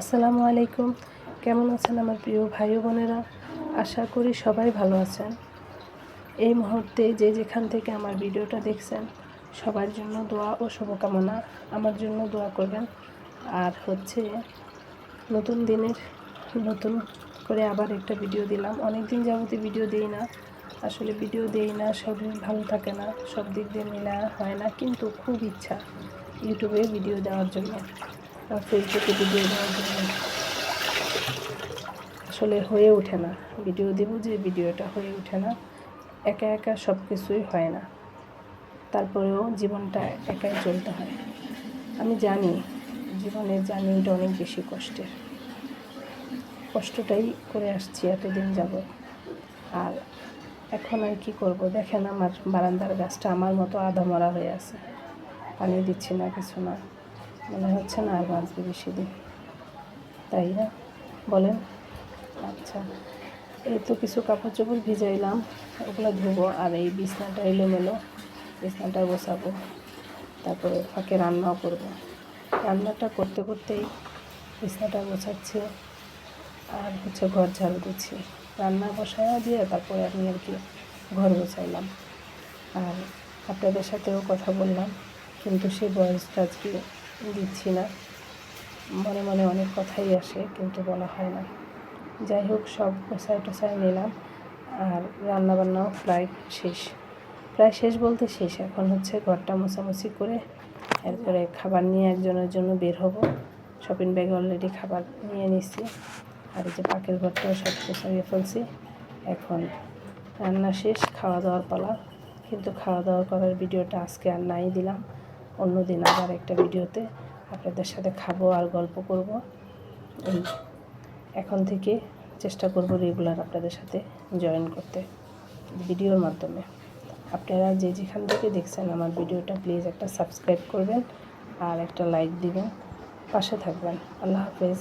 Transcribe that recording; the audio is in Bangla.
আসসালামু আলাইকুম। কেমন আছেন আমার প্রিয় ভাই বোনেরা? আশা করি সবাই ভালো আছেন। এই মুহূর্তে যে যেখান থেকে আমার ভিডিওটা দেখছেন, সবার জন্য দোয়া ও শুভকামনা। আমার জন্য দোয়া করবেন। আর হচ্ছে, নতুন দিনের, নতুন করে আবার একটা ভিডিও দিলাম। অনেক দিন যাবতীয় ভিডিও দিই না। আসলে ভিডিও দেই না শরীর ভালো থাকে না। সব দিক দিয়ে মেলা হয় না। কিন্তু খুব ইচ্ছা ইউটিউবে ভিডিও দেওয়ার জন্য। ফেসবুকে ভিডিও দেওয়ার জন্য। আসলে হয়ে ওঠে না। ভিডিও দেব যে ভিডিওটা হয়ে ওঠে না। একা একা সব কিছুই হয় না। তারপরেও জীবনটা একাই চলতে হয়। আমি জানি, জীবনের জার্নিটা অনেক বেশি কষ্টের। কষ্টটাই করে আসছি এতদিন যাব আর এখন আর কি করব? দেখেন আমার বারান্দার গাছটা আমার মতো আধা মরা হয়ে আছে। পানি দিচ্ছি না, কিছু না। মনে হচ্ছে না আর বাঁচবে বেশি দিন। তাই না? বলেন। আচ্ছা এই তো কিছু কাপড় চোপড় ভিজাইলাম ওগুলো ধুবো আর এই বিছনাটা এলোমেলো বিছনাটা গোছাবো। তারপরে ফাঁকে রান্নাও করব। রান্নাটা করতে করতেই বিছনাটা গোছাচ্ছি আর হচ্ছে ঘর ঝাড়ু দিচ্ছি। রান্না বসায় দিয়ে তারপরে আমি আর কি ঘর গোছাইলাম। আর আপনাদের সাথেও কথা বললাম, কিন্তু সেই বয়সটা আজকে দিচ্ছি না। মনে মনে অনেক কথাই আসে, কিন্তু বলা হয় না। যাই হোক, সব গোছায় টোছায় নিলাম আর রান্নাবান্নাও প্রায় শেষ। প্রায় শেষ বলতে শেষ। এখন হচ্ছে ঘরটা মোছামুছি করে এরপরে খাবার নিয়ে একজনের জন্য বের হব। শপিং ব্যাগে অলরেডি খাবার নিয়ে নিচ্ছি আর এই যে পাকের ঘরটাও সব গোছাইয়ে ফেলছি। এখন রান্না শেষ খাওয়া দাওয়ার পালা। কিন্তু খাওয়া দাওয়া করার ভিডিওটা আজকে আর নাই দিলাম। অন্য দিন আবার একটা ভিডিওতে আপনাদের সাথে খাব আর গল্প করব। এই এখন থেকে চেষ্টা করব রেগুলার আপনাদের সাথে জয়েন করতে ভিডিওর মাধ্যমে। আপনারা যে যেখান থেকে দেখছেন আমার ভিডিওটা প্লিজ একটা সাবস্ক্রাইব করবেন আর একটা লাইক দিবেন। পাশে থাকবেন। আল্লাহ হাফেজ।